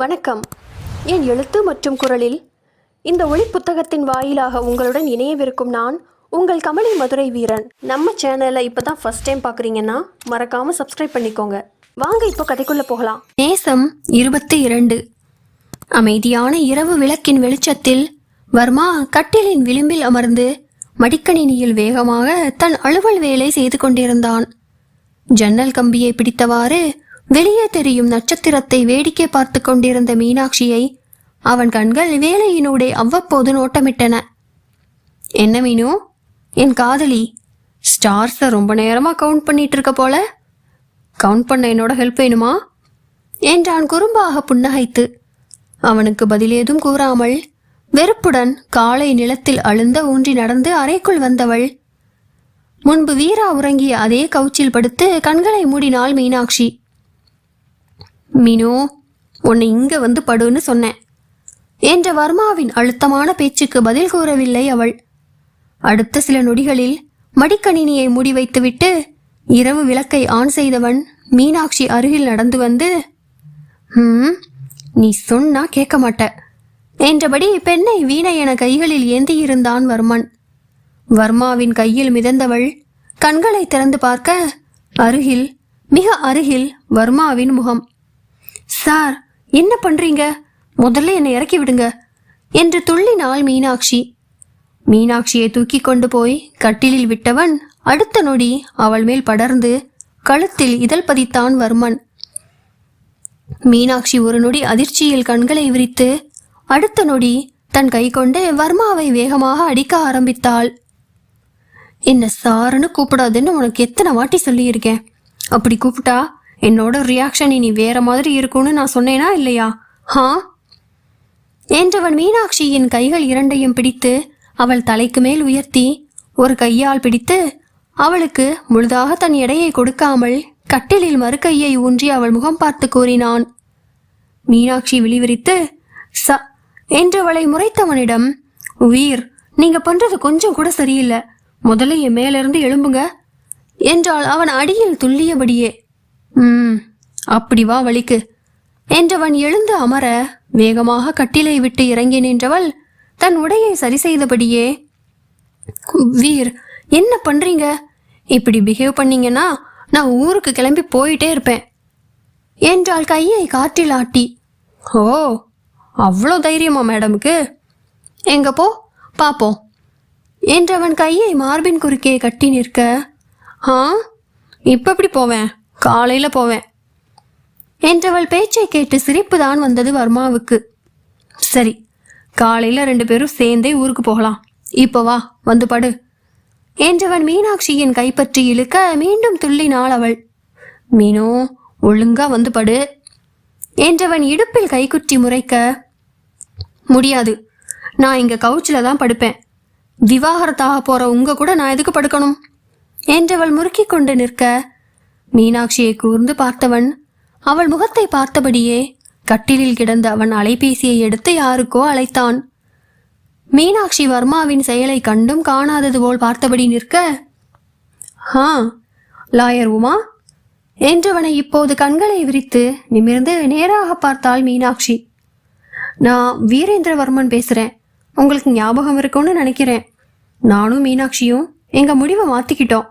வணக்கம். என் எழுத்து மற்றும் குரலில் இந்த ஒளி புத்தகத்தின் வாயிலாக உங்களுடன் இணையவிருக்கும் நான் உங்கள் கமலி மதுரை வீரன். நம்ம சேனலை இப்போ தான் ஃபர்ஸ்ட் டைம் பார்க்குறீங்கன்னா மறக்காமல் சப்ஸ்கிரைப் பண்ணிக்கோங்க. வாங்க இப்போ கதைக்குள்ளே போகலாம். நேசம் இருபத்தி இரண்டு. அமைதியான இரவு விளக்கின் வெளிச்சத்தில் வர்மா கட்டிலின் விளிம்பில் அமர்ந்து மடிக்கணினியில் வேகமாக தன் அலுவல் வேலை செய்து கொண்டிருந்தான். ஜன்னல் கம்பியை பிடித்தவாறு வெளியே தெரியும் நட்சத்திரத்தை வேடிக்கை பார்த்து கொண்டிருந்த மீனாட்சியை அவன் கண்கள் வேலையினூடே அவ்வப்போது நோட்டமிட்டன. என்ன மீனு? என் காதலி ஸ்டார்ஸை ரொம்ப நேரமாக கவுண்ட் பண்ணிட்டு இருக்க போல? கவுண்ட் பண்ண என்னோட ஹெல்ப் வேணுமா? என்றான் குறும்பாக புன்னகைத்து. அவனுக்கு பதில் ஏதும் கூறாமல் வெறுப்புடன் காலை நிலத்தில் அழுந்த ஊன்றி நடந்து அறைக்குள் வந்தவள். முன்பு வீரா உறங்கிய அதே கவுச்சில் படுத்து கண்களை மூடினாள் மீனாட்சி. மீனு உன்னை இங்க வந்து படுன்னு சொன்னேன். என்ற வர்மாவின் அழுத்தமான பேச்சுக்கு பதில் கூறவில்லை அவள். அடுத்த சில நொடிகளில் மடிக்கணினியை மூடி வைத்துவிட்டு இரவு விளக்கை ஆன் செய்தவன் மீனாட்சி அருகில் நடந்து வந்து ம் நீ சொன்னா கேட்க மாட்ட என்றபடி பெண்ணை வீணை என கைகளில் ஏந்தியிருந்தான் வர்மன். வர்மாவின் கையில் மிதந்தவள் கண்களை திறந்து பார்க்க அருகில் மிக அருகில் வர்மாவின் முகம். சார் என்ன பண்றீங்க? முதல்ல என்னை இறக்கி விடுங்க என்று துள்ளினாள் மீனாட்சி. மீனாட்சியை தூக்கி கொண்டு போய் கட்டிலில் விட்டவன் அடுத்த நொடி அவள் மேல் படர்ந்து கழுத்தில் இதழ் பதித்தான் வர்மன். மீனாட்சி ஒரு நொடி அதிர்ச்சியில் கண்களை விரித்து அடுத்த நொடி தன் கை கொண்டு வர்மாவை வேகமாக அடிக்க ஆரம்பித்தாள். என்ன சாருன்னு கூப்பிடாதுன்னு உனக்கு எத்தனை வாட்டி சொல்லியிருக்கேன்? அப்படி கூப்பிட்டா என்னோட ரியாக்ஷன் இனி வேற மாதிரி இருக்கும்னு நான் சொன்னேனா இல்லையா? ஹா? என்றவன் மீனாட்சியின் கைகள் இரண்டையும் பிடித்து அவள் தலைக்கு மேல் உயர்த்தி ஒரு கையால் பிடித்து அவளுக்கு முழுதாக தன் எடையை கொடுக்காமல் கட்டிலில் மறுக்கையை ஊன்றி அவள் முகம் பார்த்து கூறினான். மீனாட்சி விழிவிரித்து ச என்றவளை முறைத்தவனிடம் உயிர் நீங்க பண்றது கொஞ்சம் கூட சரியில்லை. முதல்ல என் மேலிருந்து எழும்புங்க என்றாள் அவன் அடியில் துள்ளியபடியே. ம் அப்படி வா வழிக்கு. என்றவன் எழுந்து அமர வேகமாக கட்டிலை விட்டு இறங்கி நின்றவள் தன் உடையை சரி செய்தபடியே வீர் என்ன பண்றீங்க? இப்படி பிஹேவ் பண்ணீங்கன்னா நான் ஊருக்கு கிளம்பி போயிட்டே இருப்பேன் என்றாள் கையை காற்றில் ஆட்டி. ஓ அவ்வளோ தைரியமா மேடமுக்கு? எங்க போ பாப்போம் என்றவன் கையை மார்பின் குறுக்கே கட்டி நிற்க ஆ இப்ப எப்படி போவேன்? காலையில் போவேன். என்றவள் பேச்சை கேட்டு சிரிப்புதான் வந்தது வர்மாவுக்கு. சரி காலையில் ரெண்டு பேரும் சேர்ந்தே ஊருக்கு போகலாம். இப்போ வா வந்து படு. என்றவன் மீனாட்சியின் கைப்பற்றி இழுக்க மீண்டும் துள்ளினாள் அவள். மீனோ ஒழுங்கா வந்து படு. என்றவன் இடுப்பில் கைக்குற்றி முறைக்க முடியாது. நான் இங்க கவுச்சில தான் படுப்பேன். விவாகரத்தாக போற உங்க கூட நான் எதுக்கு படுக்கணும்? என்றவள் முறுக்கி கொண்டு நிற்க மீனாட்சியை கூர்ந்து பார்த்தவன் அவள் முகத்தை பார்த்தபடியே கட்டிலில் கிடந்த அவன் அலைபேசியை எடுத்து யாருக்கோ அழைத்தான். மீனாட்சி வர்மாவின் செயலை கண்டும் காணாதது போல் பார்த்தபடி நிற்க ஹா லாயர் உமா என்றவனை இப்போது கண்களை விரித்து நிமிர்ந்து நேராக பார்த்தாள் மீனாட்சி. நான் வீரேந்திரவர்மன் பேசுறேன். உங்களுக்கு ஞாபகம் இருக்கும்னு நினைக்கிறேன். நானும் மீனாட்சியும் எங்க முடிவை மாத்திக்கிட்டோம்.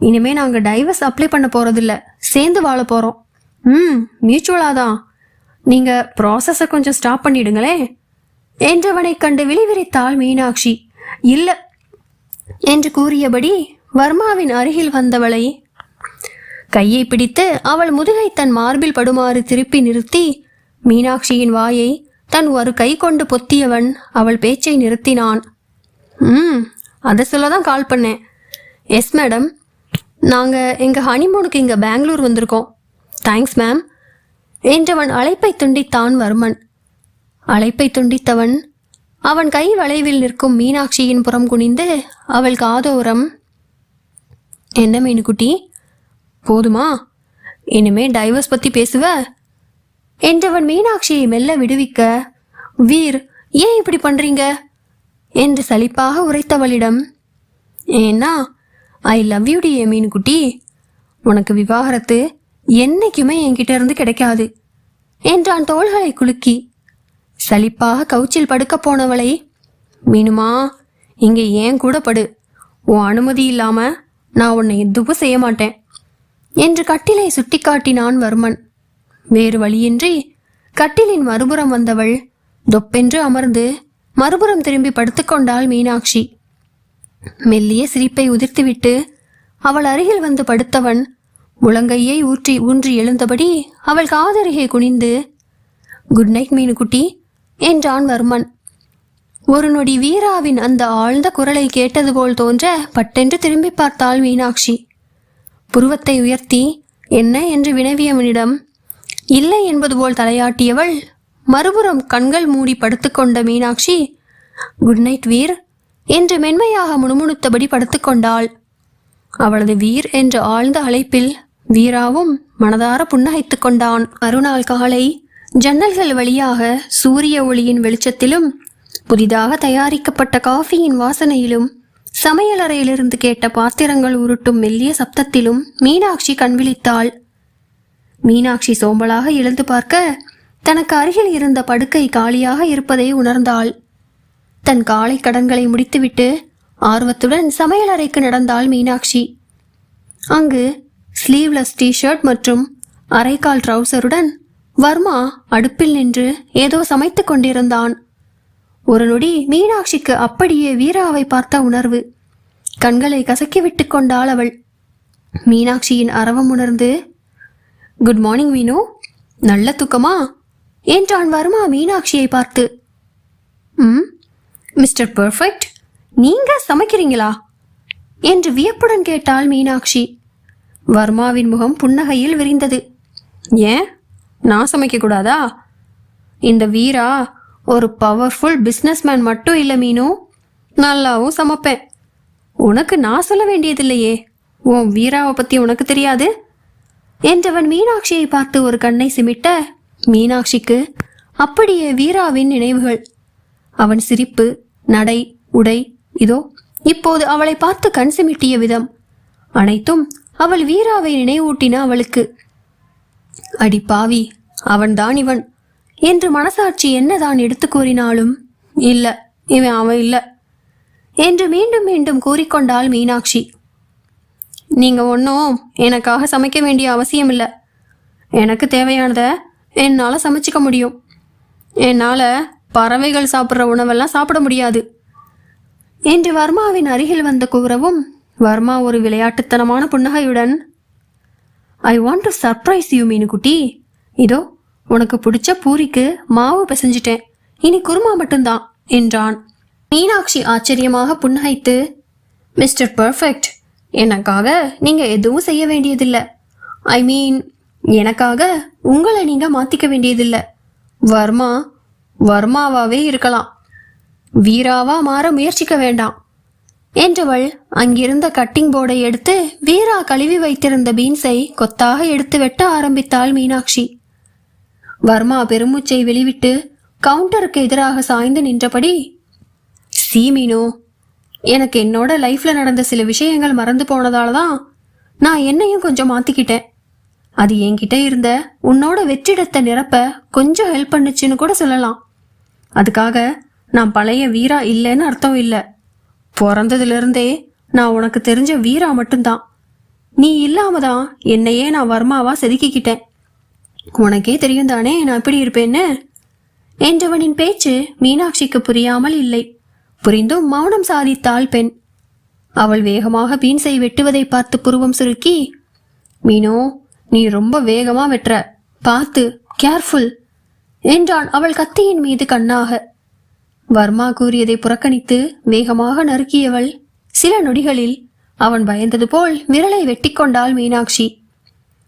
இனிமே நாங்க டைவர்ஸ் அப்ளை பண்ண போறதில்ல. சேர்ந்து வாழ போறோம். ம் மியூச்சுவலா தான். நீங்க ப்ராசஸை கொஞ்சம் ஸ்டாப் பண்ணிடுங்களே. என்றவனை கண்டு விழிவிரித்தாள் மீனாட்சி. இல்ல என்று கூறியபடி வர்மாவின் அருகில் வந்தவளை கையை பிடித்து அவள் முதுகை தன் மார்பில் படுமாறு திருப்பி நிறுத்தி மீனாட்சியின் வாயை தன் ஒரு கை கொண்டு பொத்தியவன் அவள் பேச்சை நிறுத்தினான். ம் அதை சொல்ல தான் கால் பண்ணேன். எஸ் மேடம் நாங்கள் எங்கள் ஹனிமூனுக்கு இங்கே பெங்களூர் வந்திருக்கோம். தேங்க்ஸ் மேம் என்றவன் அழைப்பை துண்டித்தான் வர்மன். அழைப்பை துண்டித்தவன் அவன் கை வளைவில் நிற்கும் மீனாட்சியின் புறம் குனிந்து அவள் காதோரம் என்ன மீனுக்குட்டி? போதுமா? இனிமே டைவர்ஸ் பற்றி பேசுவ? என்றவன் மீனாட்சியை மெல்ல விடுவிக்க வீர் ஏன் இப்படி பண்ணுறீங்க என்று சலிப்பாக உரைத்தவளிடம் ஏன்னா ஐ லவ் யூ டி மீனுக்குட்டி உனக்கு விவாகரத்து என்னைக்குமே என்கிட்ட இருந்து கிடைக்காது. என்றான் தோள்களை குலுக்கி. சலிப்பாக கவுச்சில் படுக்கப் போனவளை மீனுமா இங்கே ஏன் கூட படு. உன் அனுமதி இல்லாம நான் உன்னை எதுவும் செய்ய மாட்டேன். என்று கட்டிலை சுட்டிக்காட்டினான் வர்மன். வேறு வழியின்றி கட்டிலின் மறுபுறம் வந்தவள் தொப்பென்று அமர்ந்து மறுபுறம் திரும்பி படுத்துக்கொண்டாள் மீனாட்சி. மெல்லிய சிரிப்பை உதிர்த்துவிட்டு அவள் அருகில் வந்து படுத்தவன் உலங்கையை ஊற்றி ஊன்றி எழுந்தபடி அவள் காதருகே குனிந்து குட் நைட் மீனுக்குட்டி என்றான் வர்மன். ஒரு நொடி வீராவின் அந்த ஆழ்ந்த குரலை கேட்டது போல் தோன்ற பட்டென்று திரும்பி பார்த்தாள் மீனாட்சி. புருவத்தை உயர்த்தி என்ன? என்று வினவியவனிடம் இல்லை என்பது போல் தலையாட்டியவள் மறுபுறம் கண்கள் மூடி படுத்துக்கொண்ட மீனாட்சி குட் நைட் வீர். என்று மென்மையாக முணுமுணுத்தபடி படுத்துக்கொண்டாள் அவளது வீர் என்ற ஆழ்ந்த அழைப்பில் வீராவும் மனதார புன்னகைத்துக் கொண்டான். மறுநாள் காலை ஜன்னல்கள் வழியாக சூரிய ஒளியின் வெளிச்சத்திலும் புதிதாக தயாரிக்கப்பட்ட காஃபியின் வாசனையிலும் சமையலறையிலிருந்து கேட்ட பாத்திரங்கள் உருட்டும் மெல்லிய சப்தத்திலும் மீனாட்சி கண்விழித்தாள் மீனாட்சி சோம்பலாக எழுந்து பார்க்க தனக்கு அருகில் இருந்த படுக்கை காலியாக இருப்பதை உணர்ந்தாள். தன் காலை கடன்களை முடித்துவிட்டு ஆர்வத்துடன் சமையலறைக்கு நடந்தாள் மீனாட்சி. அங்கு ஸ்லீவ்லெஸ் டிஷர்ட் மற்றும் அரைக்கால் ட்ரவுசருடன் வர்மா அடுப்பில் நின்று ஏதோ சமைத்துக் கொண்டிருந்தான். ஒரு நொடி மீனாட்சிக்கு அப்படியே வீராவை பார்த்த உணர்வு. கண்களை கசக்கி விட்டு கொண்டாள் அவள். மீனாட்சியின் அரவம் உணர்ந்து குட் மார்னிங் மீனு. நல்ல தூக்கமா? என்றான் வர்மா மீனாட்சியை பார்த்து. ம் மிஸ்டர் பெர்ஃபெக்ட் நீங்க சமைக்கிறீங்களா? என்று வியப்புடன் கேட்டாள் மீனாட்சி. வர்மாவின் முகம் புன்னகையில் விரிந்தது. ஏன்? நான் சமைக்கக்கூடாதா இந்த வீரா ஒரு பவர்ஃபுல் பிஸ்னஸ்மேன் மட்டும் இல்லை மீனு. நல்லாவும் சமைப்பேன். உனக்கு நான் சொல்ல வேண்டியதில்லையே. உன் வீராவை பற்றி உனக்கு தெரியாது? என்றவன் மீனாட்சியை பார்த்து ஒரு கண்ணை சிமிட்ட மீனாட்சிக்கு அப்படியே வீராவின் நினைவுகள். அவன் சிரிப்பு நடை உடை இதோ இப்போது அவளை பார்த்து கண் சிமிட்டிய விதம். அனைத்தும் அவள் வீராவை நினைவூட்டின அவளுக்கு. அடி பாவி அவன்தான் இவன். என்று மனசாட்சி என்னதான் எடுத்து கூறினாலும் இல்ல இவன் அவன் இல்ல என்று மீண்டும் மீண்டும் கூறிக்கொண்டாள் மீனாட்சி. நீங்க ஒன்றும் எனக்காக சமைக்க வேண்டிய அவசியம் இல்லை எனக்கு தேவையானதை என்னால் சமைச்சிக்க முடியும். என்னால் பறவைகள் சாப்பிட்ற உணவெல்லாம் சாப்பிட முடியாது. என்று வர்மாவின் அருகில் வந்த கூறவும் வர்மா ஒரு விளையாட்டுத்தனமான புன்னகையுடன் I want to surprise you மீனுக்குட்டி. இதோ உனக்கு பிடிச்ச பூரிக்கு மாவு பிசைஞ்சிட்டேன். இனி குருமா மட்டும்தான் என்றான். மீனாட்சி ஆச்சரியமாக புன்னகைத்து மிஸ்டர் பர்ஃபெக்ட் எனக்காக நீங்க எதுவும் செய்ய வேண்டியதில்லை. ஐ மீன் எனக்காக உங்களை நீங்க மாத்திக்க வேண்டியதில்லை. வர்மா வர்மாவாவே இருக்கலாம். வீராவா மாற முயற்சிக்க வேண்டாம். என்றவள் அங்கிருந்த கட்டிங் போர்டை எடுத்து வீரா கழுவி வைத்திருந்த பீன்ஸை கொத்தாக எடுத்து வெட்ட ஆரம்பித்தாள் மீனாட்சி. வர்மா பெருமூச்சை வெளிவிட்டு கவுண்டருக்கு எதிராக சாய்ந்து நின்றபடி சீ மீனோ எனக்கு என்னோட லைஃப்ல நடந்த சில விஷயங்கள் மறந்து போனதால தான் நான் என்னையும் கொஞ்சம் மாத்திக்கிட்டேன். அது என்கிட்ட இருந்த உன்னோட வெற்றிடத்தை நிரப்ப கொஞ்சம் ஹெல்ப் பண்ணுச்சுன்னு கூட சொல்லலாம். அதுக்காக நான் பழைய வீரா இல்லைன்னு அர்த்தம் இல்லை. பிறந்ததுலேருந்தே நான் உனக்கு தெரிஞ்ச வீரா மட்டும்தான். நீ இல்லாம தான் என்னையே நான் வர்மாவா செதுக்கிக்கிட்டேன். உனக்கே தெரியும் தானே நான் எப்படி இருப்பேன்னு? என்றவனின் பேச்சு மீனாட்சிக்கு புரியாமல் இல்லை. புரிந்தும் மௌனம் சாதித்தாள் பெண். அவள் வேகமாக பீன்ஸை வெட்டுவதை பார்த்து புருவம் சுருக்கி மீனோ நீ ரொம்ப வேகமா வெட்டுற. பார்த்து கேர்ஃபுல் என்றான் அவள் கத்தியின் மீது கண்ணாக. வர்மா கூறியதை புறக்கணித்து வேகமாக நறுக்கியவள் சில நொடிகளில் அவன் பயந்தது போல் விரலை வெட்டிக்கொண்டாள் மீனாட்சி.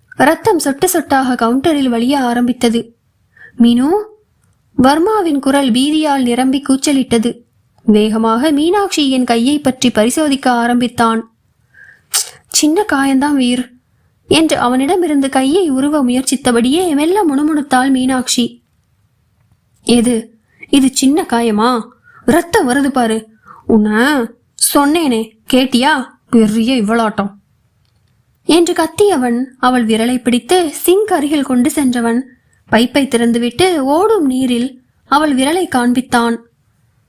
ரத்தம் சொட்டு சொட்டாக கவுண்டரில் வழிய ஆரம்பித்தது. மீனு வர்மாவின் குரல் பீதியால் நிரம்பி கூச்சலிட்டது. வேகமாக மீனாட்சியின் கையை பற்றி பரிசோதிக்க ஆரம்பித்தான். சின்ன காயந்தான் வீர் என்று அவனிடமிருந்து கையை உருவ முயற்சித்தபடியே மெல்ல முணுமுணுத்தாள் மீனாட்சி. எது? இது சின்ன காயமா? ரத்தம் வருது பாரு. உன்னை சொன்னேனே கேட்டியா? பெரிய இவ்வளாட்டம் என்று கத்தியவன் அவள் விரலை பிடித்து சிங்க் அருகில் கொண்டு சென்றவன் பைப்பை திறந்துவிட்டு ஓடும் நீரில் அவள் விரலை காண்பித்தான்.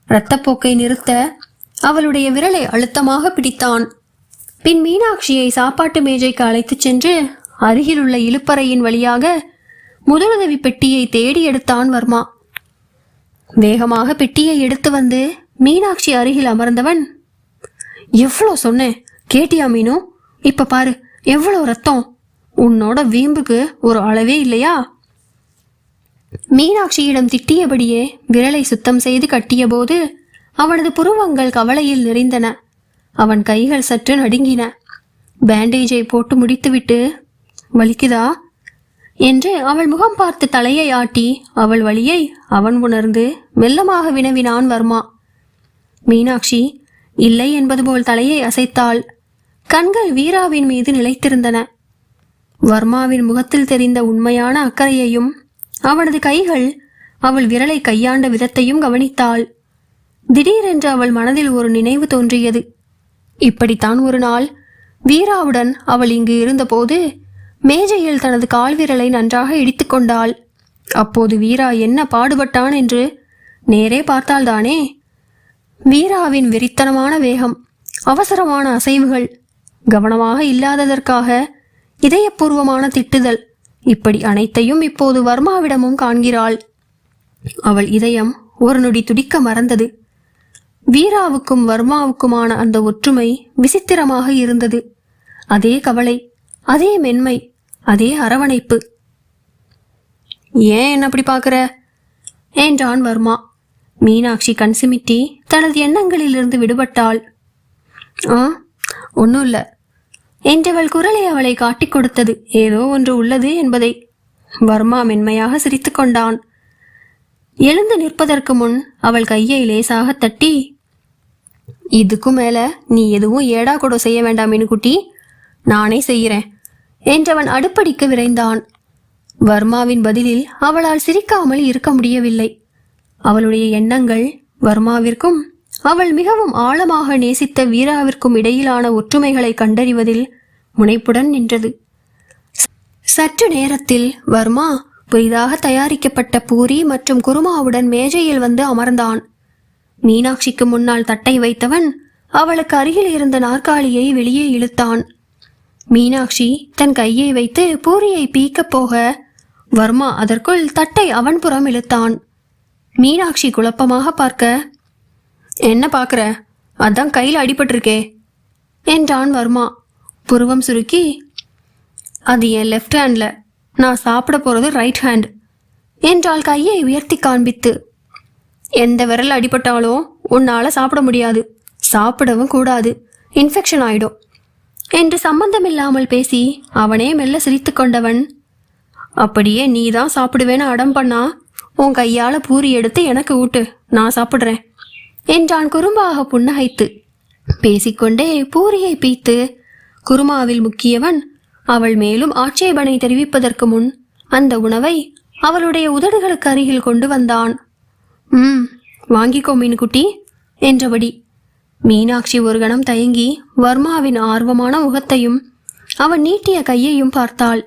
இரத்தப்போக்கை நிறுத்த அவளுடைய விரலை அழுத்தமாக பிடித்தான். பின் மீனாட்சியை சாப்பாட்டு மேஜைக்கு அழைத்துச் சென்று அருகிலுள்ள இழுப்பறையின் வழியாக முதலுதவி பெட்டியை தேடி எடுத்தான் வர்மா. வேகமாக பெட்டியை எடுத்து வந்து மீனாட்சி அருகில் அமர்ந்தவன் எவ்வளோ சொன்னேன் கேட்டியா மீனு? இப்ப பாரு எவ்வளோ ரத்தம்? உன்னோட வீம்புக்கு ஒரு அளவே இல்லையா? மீனாட்சியிடம் திட்டியபடியே விரலை சுத்தம் செய்து கட்டியபோது அவனது புருவங்கள் கவலையில் நிறைந்தன. அவன் கைகள் சற்று நடுங்கின. பேண்டேஜை போட்டு முடித்துவிட்டு வலிக்குதா? என்று அவள் முகம் பார்த்து தலையை ஆட்டி அவள் வழியை அவன் உணர்ந்து மெல்லமாக வினவினான் வர்மா. மீனாட்சி இல்லை என்பது போல் தலையை அசைத்தாள். கண்கள் வீராவின் மீது நிலைத்திருந்தன. வர்மாவின் முகத்தில் தெரிந்த உண்மையான அக்கறையையும் அவனது கைகள் அவள் விரலை கையாண்ட விதத்தையும் கவனித்தாள். திடீரென்று அவள் மனதில் ஒரு நினைவு தோன்றியது. இப்படித்தான் ஒரு நாள் வீராவுடன் அவள் இங்கு இருந்தபோது மேஜையில் தனது கால்விரலை நன்றாக இடித்துக்கொண்டாள் அப்போது வீரா என்ன பாடுபட்டான் என்று நேரே பார்த்தால்தானே வீராவின் வெறித்தனமான வேகம் அவசரமான அசைவுகள் கவனமாக இல்லாததற்காக இதயபூர்வமான திட்டுதல் இப்படி அனைத்தையும் இப்போது வர்மாவிடமும் காண்கிறாள். அவள் இதயம் ஒரு நொடி துடிக்க மறந்தது. வீராவுக்கும் வர்மாவுக்குமான அந்த ஒற்றுமை விசித்திரமாக இருந்தது. அதே கவலை அதே மென்மை அதே அரவணைப்பு. ஏன் என்ன அப்படி பார்க்குற? என்றான் வர்மா? மீனாட்சி கண் சிமிட்டி தனது எண்ணங்களிலிருந்து விடுபட்டாள். ஆ ஒன்றும் இல்லை. என்றவள் குரலை அவளை காட்டிக் கொடுத்தது ஏதோ ஒன்று உள்ளது என்பதை. வர்மா மென்மையாக சிரித்து கொண்டான். எழுந்து நிற்பதற்கு முன் அவள் கையை லேசாக தட்டி இதுக்கும் மேல நீ எதுவும் ஏடா கூட செய்ய வேண்டாம் மீனுக்குட்டி. நானே செய்கிறேன். என்றவன் அடுப்படிக்கு விரைந்தான். வர்மாவின் பதிலில் அவளால் சிரிக்காமல் இருக்க முடியவில்லை. அவளுடைய எண்ணங்கள் வர்மாவிற்கும் அவள் மிகவும் ஆழமாக நேசித்த வீராவிற்கும் இடையிலான ஒற்றுமைகளை கண்டறிவதில் முனைப்புடன் நின்றது. சற்று நேரத்தில் வர்மா புதிதாக தயாரிக்கப்பட்ட பூரி மற்றும் குருமாவுடன் மேஜையில் வந்து அமர்ந்தான். மீனாட்சிக்கு முன்னால் தட்டை வைத்தவன் அவளுக்கு அருகில் இருந்த நாற்காலியை வெளியே இழுத்தான். மீனாட்சி தன் கையை வைத்து பூரியை பீக்கப் போக வர்மா அதற்குள் தட்டை அவன் புறம் இழுத்தான். மீனாட்சி குழப்பமாக பார்க்க என்ன பார்க்குற? அதான் கையில் அடிபட்டிருக்கே என்றான் வர்மா. புருவம் சுருக்கி அது என் லெஃப்ட் ஹேண்டில் நான் சாப்பிட போகிறது ரைட் ஹேண்ட் என்றால் கையை உயர்த்தி காண்பித்து. எந்த விரல் அடிபட்டாலும் உன்னால் சாப்பிட முடியாது. சாப்பிடவும் கூடாது. இன்ஃபெக்ஷன் ஆயிடும். என்று சம்பந்தமில்லாமல் பேசி அவனே மெல்ல சிரித்து கொண்டவன். அப்படியே நீ தான் சாப்பிடுவேன்னு அடம் பண்ணா? உன் கையால் பூரி எடுத்து எனக்கு ஊட்டு. நான் சாப்பிட்றேன். என்றான் குறும்பாக புன்னகைத்து. பேசிக்கொண்டே பூரியை பீத்து குருமாவில் முக்கியவன் அவள் மேலும் ஆட்சேபனை தெரிவிப்பதற்கு முன் அந்த உணவை அவளுடைய உதடுகளுக்கு அருகில் கொண்டு வந்தான். ம் வாங்கிக்கோ மீன்குட்டி என்றபடி மீனாட்சி ஒரு கணம் தயங்கி வர்மாவின் ஆர்வமான முகத்தையும் அவன் நீட்டிய கையையும் பார்த்தாள்.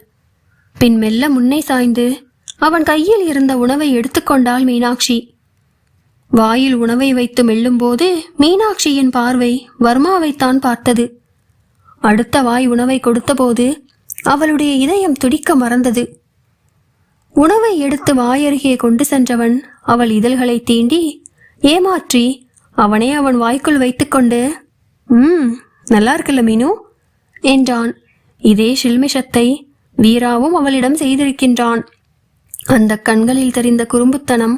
பின் மெல்ல முன்னே சாய்ந்து அவன் கையில் இருந்த உணவை எடுத்துக்கொண்டாள் மீனாட்சி. வாயில் உணவை வைத்து மெல்லும்போது மீனாட்சியின் பார்வை வர்மாவைத்தான் பார்த்தது. அடுத்த வாய் உணவை கொடுத்தபோது அவளுடைய இதயம் துடிக்க மறந்தது. உணவை எடுத்து வாயருகே கொண்டு சென்றவன் அவள் இதழ்களை தீண்டி ஏமாற்றி அவனே அவன் வாய்க்குள் வைத்துக்கொண்டு ம் நல்லா இருக்குல்ல மீனு? என்றான். இதே ஷில்மிஷத்தை வீராவும் அவளிடம் செய்திருக்கின்றான். அந்த கண்களில் தெரிந்த குறும்புத்தனம்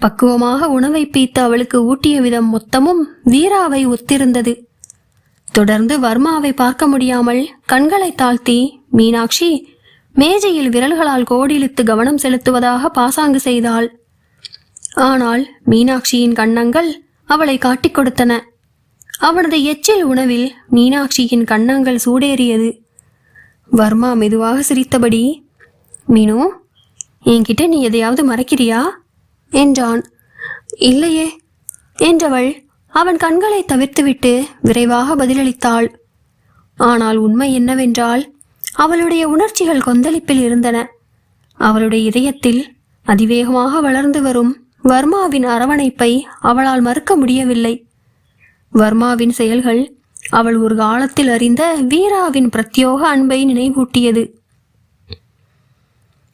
பக்குவமாக உணவை பீத்து அவளுக்கு ஊட்டிய விதம் மொத்தமும் வீராவை ஒத்திருந்தது. தொடர்ந்து வர்மாவை பார்க்க முடியாமல் கண்களை தாழ்த்தி மீனாட்சி மேஜையில் விரல்களால் கோடிலித்து கவனம் செலுத்துவதாக பாசாங்கு செய்தாள். ஆனால் மீனாட்சியின் கன்னங்கள் அவளை காட்டிக் கொடுத்தன. அவனது எச்சில் உணவில் மீனாட்சியின் கண்ணங்கள் சூடேறியது. வர்மா மெதுவாக சிரித்தபடி மீனு என்கிட்ட நீ எதையாவது மறைக்கிறியா? என்றான். இல்லையே என்றவள் அவன் கண்களை தவிர்த்துவிட்டு விரைவாக பதிலளித்தாள். ஆனால் உண்மை என்னவென்றால் அவளுடைய உணர்ச்சிகள் கொந்தளிப்பில் இருந்தன. அவளுடைய இதயத்தில் அதிவேகமாக வளர்ந்து வரும் வர்மாவின் அரவணைப்பை அவளால் மறுக்க முடியவில்லை. வர்மாவின் செயல்கள் அவள் ஒரு காலத்தில் அறிந்த வீராவின் பிரத்யோக அன்பை நினைவூட்டியது.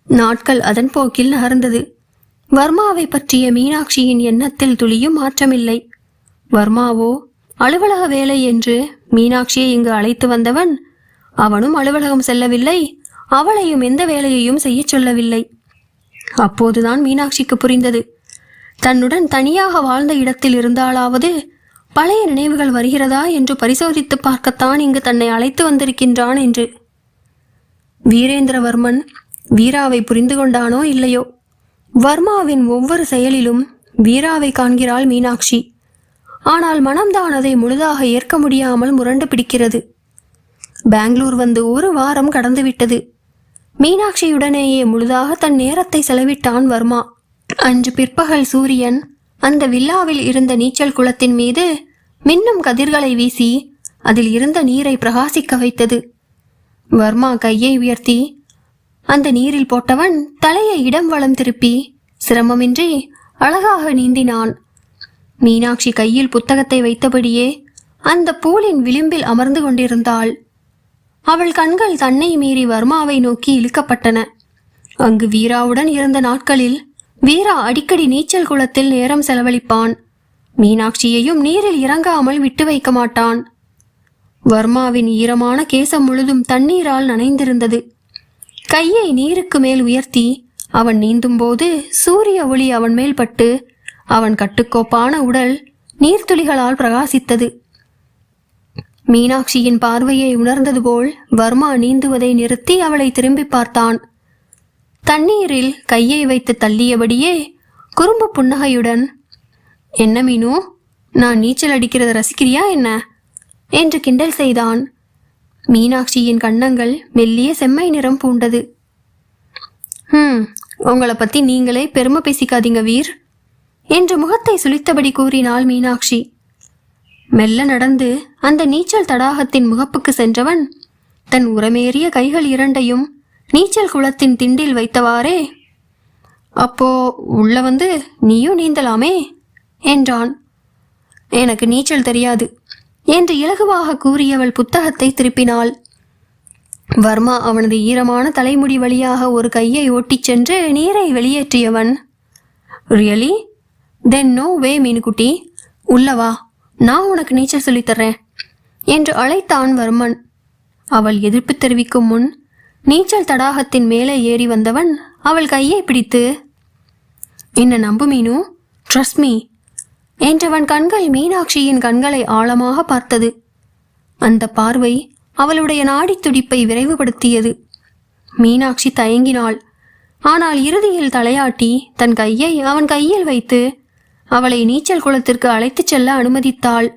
நாட்கள் அதன் போக்கில் நகர்ந்தது. வர்மாவை பற்றிய மீனாட்சியின் எண்ணத்தில் துளியும் மாற்றமில்லை. வர்மாவோ அலுவலக வேலை என்று மீனாட்சியை இங்கு அழைத்து வந்தவன் அவனும் அலுவலகம் செல்லவில்லை அவளையும் எந்த வேலையையும் செய்யச் சொல்லவில்லை. அப்போதுதான் மீனாட்சிக்கு புரிந்தது. தன்னுடன் தனியாக வாழ்ந்த இடத்தில் இருந்தாலாவது பழைய நினைவுகள் வருகிறதா என்று பரிசோதித்து பார்க்கத்தான் இங்கு தன்னை அழைத்து வந்திருக்கின்றான் என்று. வீரேந்திரவர்மன் வீராவை புரிந்து கொண்டானோ இல்லையோ? வர்மாவின் ஒவ்வொரு செயலிலும் வீராவை காண்கிறாள் மீனாட்சி. ஆனால் மனம்தான் அதை முழுதாக ஏற்க முடியாமல் முரண்டு பிடிக்கிறது. பெங்களூர் வந்து ஒரு வாரம் கடந்துவிட்டது. மீனாட்சியுடனேயே முழுதாக தன் நேரத்தை செலவிட்டான் வர்மா. அன்று பிற்பகல் சூரியன் அந்த வில்லாவில் இருந்த நீச்சல் குளத்தின் மீது மின்னும் கதிர்களை வீசி அதில் இருந்த நீரை பிரகாசிக்க வைத்தது. வர்மா கையை உயர்த்தி அந்த நீரில் போட்டவன் தலையை இடம் வளம் திருப்பி சிரமமின்றி அழகாக நீந்தினான். மீனாட்சி கையில் புத்தகத்தை வைத்தபடியே அந்த பூலின் விளிம்பில் அமர்ந்து கொண்டிருந்தாள். அவள் கண்கள் தன்னை மீறி வர்மாவை நோக்கி இழுக்கப்பட்டன. அங்கு வீராவுடன் இருந்த நாட்களில் வீரா அடிக்கடி நீச்சல் குளத்தில் நேரம் செலவழிப்பான். மீனாட்சியையும் நீரில் இறங்காமல் விட்டு வைக்க மாட்டான். வர்மாவின் ஈரமான கேசம் முழுதும் தண்ணீரால் நனைந்திருந்தது. கையை நீருக்கு மேல் உயர்த்தி அவன் நீந்தும்போது சூரிய ஒளி அவன் மேல் பட்டு அவன் கட்டுக்கோப்பான உடல் நீர்த்துளிகளால் பிரகாசித்தது. மீனாட்சியின் பார்வையை உணர்ந்தது போல் வர்மா நீந்துவதை நிறுத்தி அவளை திரும்பி பார்த்தான். தண்ணீரில் கையை வைத்து தள்ளியபடியே குறும்பு புன்னகையுடன் என்ன மீனு நான் நீச்சல் அடிக்கிறத ரசிக்கிறியா என்ன? என்று கிண்டல் செய்தான். மீனாட்சியின் கன்னங்கள் மெல்லிய செம்மை நிறம் பூண்டது. ஹம் உங்களை பத்தி நீங்களே பெருமை பேசிக்காதீங்க வீர் என்று முகத்தை சுழித்தபடி கூறினாள் மீனாட்சி. மெல்ல நடந்து அந்த நீச்சல் தடாகத்தின் முகப்புக்கு சென்றவன் தன் உரமேறிய கைகள் இரண்டையும் நீச்சல் குளத்தின் திண்டில் வைத்தவாறே. அப்போ உள்ள வந்து நீயும் நீந்தலாமே என்றான். எனக்கு நீச்சல் தெரியாது என்று இலகுவாக கூறியவள் புத்தகத்தை திருப்பினாள். வர்மா அவனது ஈரமான தலைமுடி வழியாக ஒரு கையை ஓட்டிச் சென்று நீரை வெளியேற்றியவன். ரியலி? தென் நோ வே மீனுக்குட்டி. உள்ளவா நான் உனக்கு நீச்சல் சொல்லித்தர்றேன் என்று அழைத்தான் வர்மன். அவள் எதிர்ப்பு தெரிவிக்கும் முன் நீச்சல் தடாகத்தின் மேலே ஏறி வந்தவன் அவள் கையை பிடித்து என்ன நம்பு மீனு? ட்ரஸ்ட் மீ என்றவன் கண்கள் மீனாட்சியின் கண்களை ஆழமாக பார்த்தது. அந்த பார்வை அவளுடைய நாடித் துடிப்பை விரைவுபடுத்தியது. மீனாட்சி தயங்கினாள். ஆனால் இறுதியில் தலையாட்டி தன் கையை அவன் கையில் வைத்து அவளை நீச்சல் குளத்திற்கு அழைத்துச் செல்ல அனுமதித்தாள்.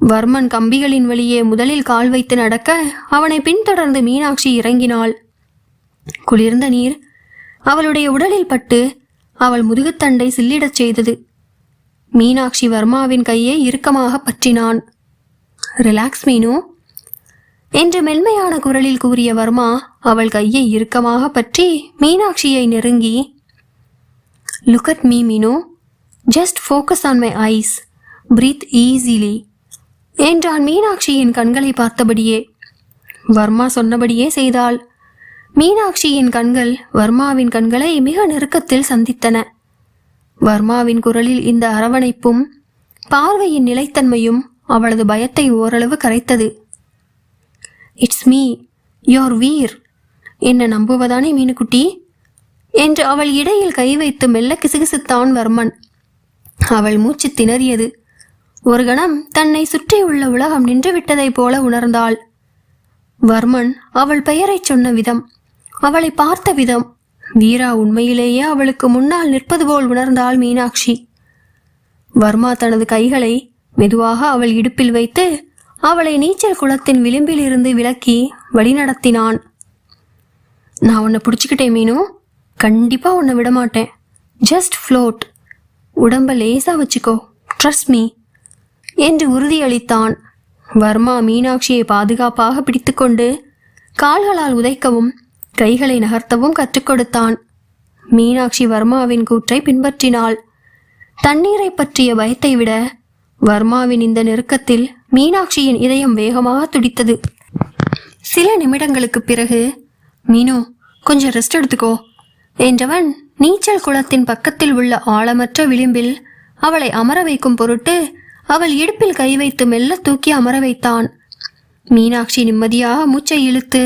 வர்மன் கம்பிகளின் வழியே முதலில் கால் வைத்து நடக்க அவனை பின்தொடர்ந்து மீனாட்சி இறங்கினாள். குளிர்ந்த நீர் அவளுடைய உடலில் பட்டு அவள் முதுகுத்தண்டை சில்லிடச் செய்தது. மீனாட்சி வர்மாவின் கையை இறுக்கமாக பற்றினான். ரிலாக்ஸ் மீனு என்று மென்மையான குரலில் கூறிய வர்மா அவள் கையை இறுக்கமாக பற்றி மீனாட்சியை நெருங்கி look at me Meenu just focus on my eyes breathe easily என்றான் மீனாட்சியின் கண்களை பார்த்தபடியே. வர்மா சொன்னபடியே செய்தாள். மீனாட்சியின் கண்கள் வர்மாவின் கண்களை மிக நெருக்கத்தில் சந்தித்தன. வர்மாவின் குரலில் இந்த அரவணைப்பும் பார்வையின் நிலைத்தன்மையும் அவளது பயத்தை ஓரளவு கரைத்தது. It's me your Veer. என்ன நம்புவதானே மீனுக்குட்டி? என்று அவள் இடையில் கை வைத்து மெல்ல கிசுகிசுத்தான் வர்மன். அவள் மூச்சு திணறியது. ஒரு கணம் தன்னை சுற்றியுள்ள உலகம் நின்று விட்டதைப் போல உணர்ந்தாள். வர்மன் அவள் பெயரைச் சொன்ன விதம் அவளை பார்த்த விதம் வீரா உண்மையிலேயே அவளுக்கு முன்னால் நிற்பது போல் உணர்ந்தாள் மீனாட்சி. வர்மா தனது கைகளை மெதுவாக அவள் இடுப்பில் வைத்து அவளை நீச்சல் குளத்தின் விளிம்பில் இருந்து விலக்கி வழிநடத்தினான். நான் உன்னை பிடிச்சிக்கிட்டேன் மீனு. கண்டிப்பா உன்னை விடமாட்டேன். ஜஸ்ட் ஃப்ளோட் உடம்ப லேசா வச்சுக்கோ. ட்ரஸ்ட் மீ என்று உறுதியளித்தான். வர்மா மீனாட்சியை பாதுகாப்பாக பிடித்துக்கொண்டு கால்களால் உதைக்கவும் கைகளை நகர்த்தவும் கற்றுக் கொடுத்தான். மீனாட்சி வர்மாவின் கூற்றை பின்பற்றினாள். தண்ணீரை பற்றிய பயத்தை விட வர்மாவின் இந்த நெருக்கத்தில் மீனாட்சியின் இதயம் வேகமாக துடித்தது. சில நிமிடங்களுக்குப் பிறகு மீனு கொஞ்சம் ரெஸ்ட் எடுத்துக்கோ என்றவன் நீச்சல் குளத்தின் பக்கத்தில் உள்ள ஆழமற்ற விளிம்பில் அவளை அமர வைக்கும் பொருட்டு அவள் இடுப்பில் கை வைத்து மெல்ல தூக்கி அமர வைத்தான். மீனாட்சி நிம்மதியாக மூச்சை இழுத்து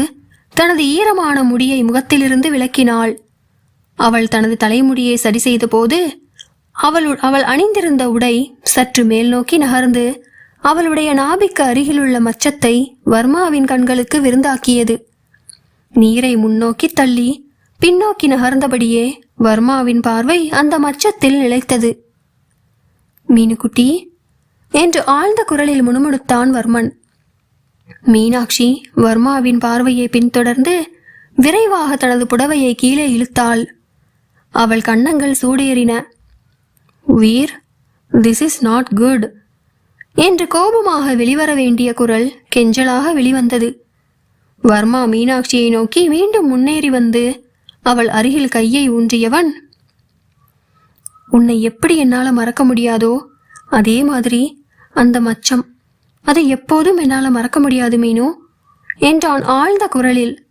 தனது ஈரமான முடியை முகத்திலிருந்து விலக்கினாள் அவள் தனது தலைமுடியை சரி செய்த போது அவள் அவள் அணிந்திருந்த உடை சற்று மேல் நோக்கி நகர்ந்து அவளுடைய நாபிக்கு அருகிலுள்ள மச்சத்தை வர்மாவின் கண்களுக்கு விருந்தாக்கியது. நீரை முன்னோக்கி தள்ளி பின்னோக்கி நகர்ந்தபடியே வர்மாவின் பார்வை அந்த மச்சத்தில் நிலைத்தது. மீனுக்குட்டி என்று ஆழ்ந்த குரலில் முணுமுணுத்தான் வர்மன். மீனாட்சி வர்மாவின் பார்வையை பின்தொடர்ந்து விரைவாக தனது புடவையை கீழே இழுத்தாள். அவள் கண்ணங்கள் சூடேறின. Veer this is not good என்று கோபமாக வெளிவர வேண்டிய குரல் கெஞ்சலாக வெளிவந்தது. வர்மா மீனாட்சியை நோக்கி மீண்டும் முன்னேறி வந்து அவள் அருகில் கையை ஊன்றியவன் உன்னை எப்படி என்னால் மறக்க முடியாதோ அதே மாதிரி அந்த மச்சம். அதை எப்போதும் என்னால் மறக்க முடியாது மீனு. என்றான் ஆழ்ந்த குரலில்.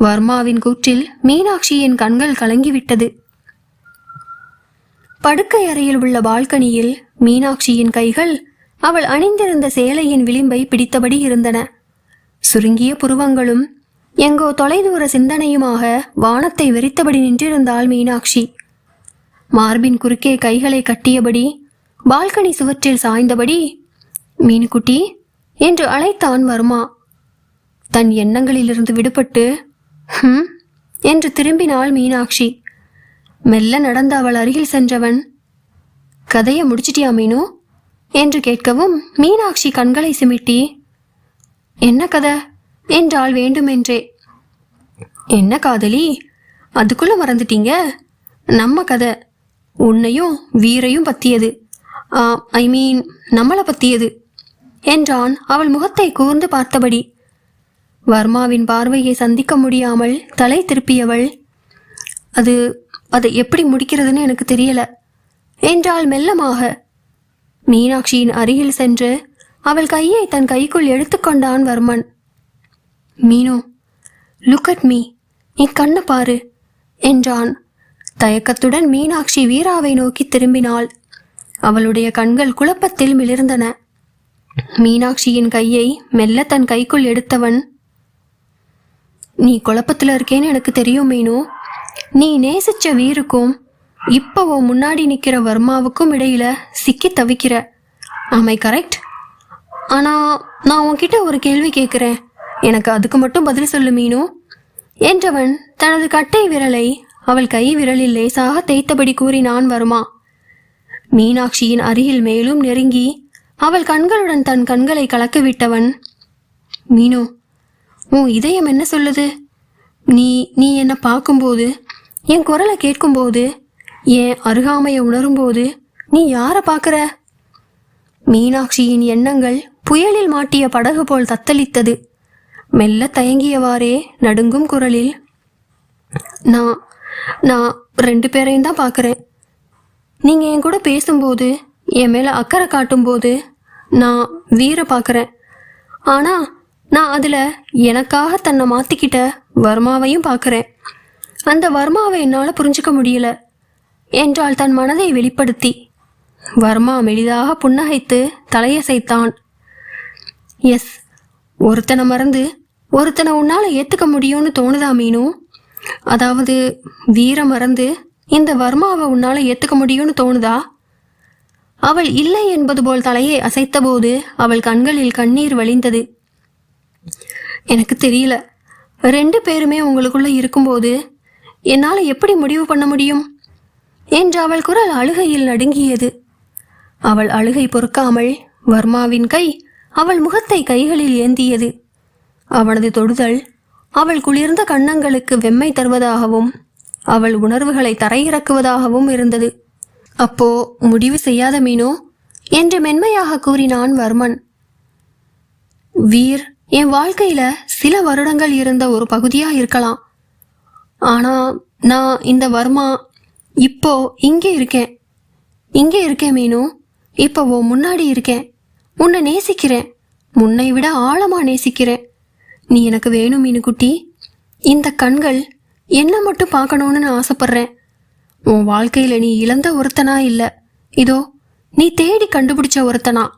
வர்மாவின் கூற்றில் மீனாட்சியின் கண்கள் கலங்கிவிட்டது. படுக்கை அறையில் உள்ள பால்கனியில் மீனாட்சியின் கைகள் அவள் அணிந்திருந்த சேலையின் விளிம்பை பிடித்தபடி இருந்தன. சுருங்கிய புருவங்களும் எங்கோ தொலைதூர சிந்தனையுமாக வானத்தை வெறித்தபடி நின்றிருந்தாள் மீனாட்சி. மார்பின் குறுக்கே கைகளை கட்டியபடி பால்கனி சுவற்றில் சாய்ந்தபடி மீனுக்குட்டி என்று அழைத்தான் வருமா? தன் எண்ணங்களிலிருந்து விடுபட்டு ஹம்? என்று திரும்பினாள் மீனாட்சி. மெல்ல நடந்த அவள் அருகில் சென்றவன். கதையை முடிச்சிட்டியா மீனு? என்று கேட்கவும் மீனாட்சி கண்களை சிமிட்டி என்ன கதை? என்றாள் வேண்டுமென்றே. என்ன காதலி? அதுக்குள்ள மறந்துட்டீங்க? நம்ம கதை. உன்னையும் வீரையும் பத்தியது. ஐ மீன் நம்மளை பற்றியது என்றான் அவள் முகத்தை கூர்ந்து பார்த்தபடி. வர்மாவின் பார்வையை சந்திக்க முடியாமல் தலை திருப்பியவள் அது அதை எப்படி முடிக்கிறதுன்னு எனக்கு தெரியல என்றாள் மெல்லமாக. மீனாட்சியின் அருகில் சென்று அவள் கையை தன் கைக்குள் எடுத்துக்கொண்டான் வர்மன். மீனு லுக் அட் மீ நீ கண்ணை பாரு என்றான். தயக்கத்துடன் மீனாட்சி வீராவை நோக்கி திரும்பினாள். அவளுடைய கண்கள் குழப்பத்தில் மிளிர்ந்தன. மீனாட்சியின் கையை மெல்ல தன் கைக்குள் எடுத்தவன் நீ குழப்பத்துல இருக்கேன்னு எனக்கு தெரியும் மீனு. நீ நேசிச்ச வீருக்கும் இப்போ முன்னாடி நிக்கிற வர்மாவுக்கும் இடையில சிக்கி தவிக்கிற. ஆமை கரெக்ட் ஆனா நான் உன்கிட்ட ஒரு கேள்வி கேட்குறேன் எனக்கு அதுக்கு மட்டும் பதில் சொல்லு மீனு. என்றவன் தனது கட்டை விரலை அவள் கை விரலில் லேசாக தேய்த்தபடி கூறினான் வருமா. மீனாட்சியின் அருகில் மேலும் நெருங்கி அவள் கண்களுடன் தன் கண்களை கலக்கிவிட்டவன் மீனு உன் இதயம் என்ன சொல்லுது? நீ நீ என்னை பார்க்கும்போது என் குரலை கேட்கும்போது என் அருகாமையை உணரும்போது நீ யாரை பார்க்குற? மீனாட்சியின் எண்ணங்கள் புயலில் மாட்டிய படகு போல் தத்தளித்தது. மெல்ல தயங்கியவாறே நடுங்கும் குரலில் நான் நான் ரெண்டு பேரையும் தான் பார்க்குறேன். நீங்கள் என் கூட பேசும்போது என் மேலே அக்கறை காட்டும்போது நான் வீரை பார்க்குறேன் ஆனால் நான் அதில் எனக்காக தன்னை மாற்றிக்கிட்ட வர்மாவையும் பார்க்குறேன் அந்த வர்மாவை என்னால் புரிஞ்சுக்க முடியல. என்றால் தன் மனதை வெளிப்படுத்தி வர்மா மெலிதாக புன்னகைத்து தலையசைத்தான். எஸ் ஒருத்தனை மறந்து ஒருத்தனை உன்னால் ஏற்றுக்க முடியும்னு தோணுதா மீனும் அதாவது வீர மறந்து இந்த வர்மாவை உன்னால் ஏற்றுக்க முடியும்னு தோணுதா? அவள் இல்லை என்பது போல் தலையை அசைத்தபோது அவள் கண்களில் கண்ணீர் வழிந்தது. எனக்கு தெரியல. ரெண்டு பேருமே உங்களுக்குள்ள இருக்கும்போது என்னால் எப்படி முடிவு பண்ண முடியும்? என்று அவள் குரல் அழுகையில் நடுங்கியது. அவள் அழுகை பொறுக்காமல் வர்மாவின் கை அவள் முகத்தை கைகளில் ஏந்தியது. அவனது தொடுதல் அவள் குளிர்ந்த கன்னங்களுக்கு வெம்மை தருவதாகவும் அவள் உணர்வுகளை தரையிறக்குவதாகவும் இருந்தது. அப்போ முடிவு செய்யாத மீனோ? என்று மென்மையாக கூறினான் வர்மன். வீர் என் வாழ்க்கையில சில வருடங்கள் இருந்த ஒரு பகுதியா இருக்கலாம். ஆனா நான் இந்த வர்மா இப்போ இங்கே இருக்கேன். இங்கே இருக்கேன் மீனு. இப்போ உன் முன்னாடி இருக்கேன். உன்னை நேசிக்கிறேன். முன்னை விட ஆழமா நேசிக்கிறேன். நீ எனக்கு வேணும் மீனுக்குட்டி. இந்த கண்கள் என்ன மட்டும் பார்க்கணும்னு நான் ஆசைப்படுறேன். உன் வாழ்க்கையில் நீ இழந்த ஒருத்தனா இல்லை. இதோ நீ தேடி கண்டுபிடிச்ச ஒருத்தனா.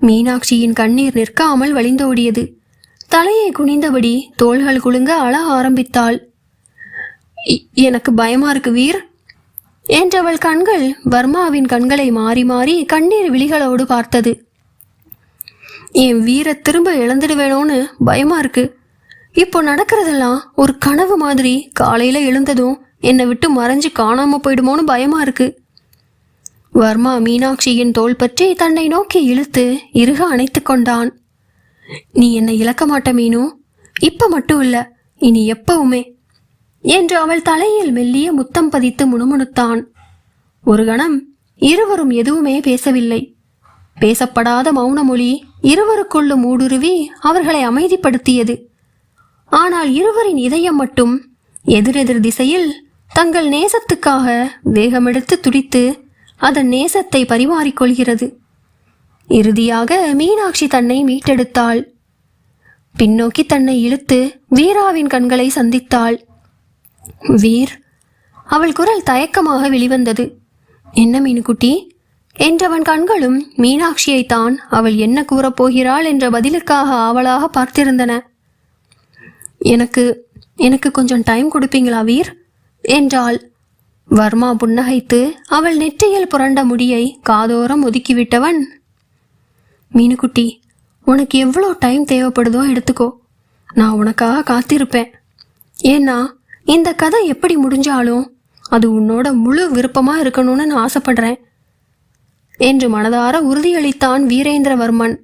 மீனாட்சியின் கண்ணீர் நிற்காமல் வழிந்தோடியது தலையை குனிந்தபடி தோள்கள் குலுங்க அழ ஆரம்பித்தாள். "இ- எனக்கு பயமா இருக்கு வீர். என்றவள் கண்கள் வர்மாவின் கண்களை மாறி மாறி கண்ணீர் விழிகளோடு பார்த்தது. என் வீரை திரும்ப இழந்துடுவேணும்னு பயமா இருக்கு. இப்போ நடக்கிறதெல்லாம் ஒரு கனவு மாதிரி காலையில எழுந்ததும் என்னை விட்டு மறைஞ்சு காணாம போயிடுமோன்னு பயமா இருக்கு. வர்மா மீனாட்சியின் தோள் பற்றி தன்னை நோக்கி இழுத்து இறுக அணைத்து கொண்டான். நீ என்னை இழக்க மாட்ட மீனு? இப்ப மட்டும் இல்ல இனி எப்பவுமே என்று அவள் தலையில் மெல்லிய முத்தம் பதித்து முணுமுணுத்தான். ஒரு கணம் இருவரும் எதுவுமே பேசவில்லை. பேசப்படாத மௌன மொழி இருவருக்குள்ளும் ஊடுருவி அவர்களை அமைதிப்படுத்தியது. ஆனால் இருவரின் இதயம் மட்டும் எதிரெதிர் திசையில் தங்கள் நேசத்துக்காக வேகமெடுத்து துடித்து அதன் நேசத்தை பரிமாறிக்கொள்கிறது இறுதியாக மீனாட்சி தன்னை மீட்டெடுத்தாள். பின்னோக்கி தன்னை இழுத்து வீராவின் கண்களை சந்தித்தாள். வீர் அவள் குரல் தயக்கமாக வெளிவந்தது. என்ன மீனுக்குட்டி என்றவன் கண்களும் மீனாட்சியைத்தான் அவள் என்ன கூறப்போகிறாள் என்ற பதிலுக்காக ஆவலாக பார்த்திருந்தன. எனக்கு எனக்கு கொஞ்சம் டைம் கொடுப்பீங்களா வீர்? என்றாள். வர்மா புன்னகைத்து அவள் நெற்றியில் புரண்ட முடியை காதோரம் ஒதுக்கிவிட்டவன். மீனுக்குட்டி உனக்கு எவ்வளோ டைம் தேவைப்படுதோ எடுத்துக்கோ. நான் உனக்காக காத்திருப்பேன். ஏன்னா இந்த கதை எப்படி முடிஞ்சாலும் அது உன்னோட முழு விருப்பமாக இருக்கணும்னு நான் ஆசைப்படுறேன். என்று மனதார உறுதியளித்தான் வீரேந்திரவர்மன்.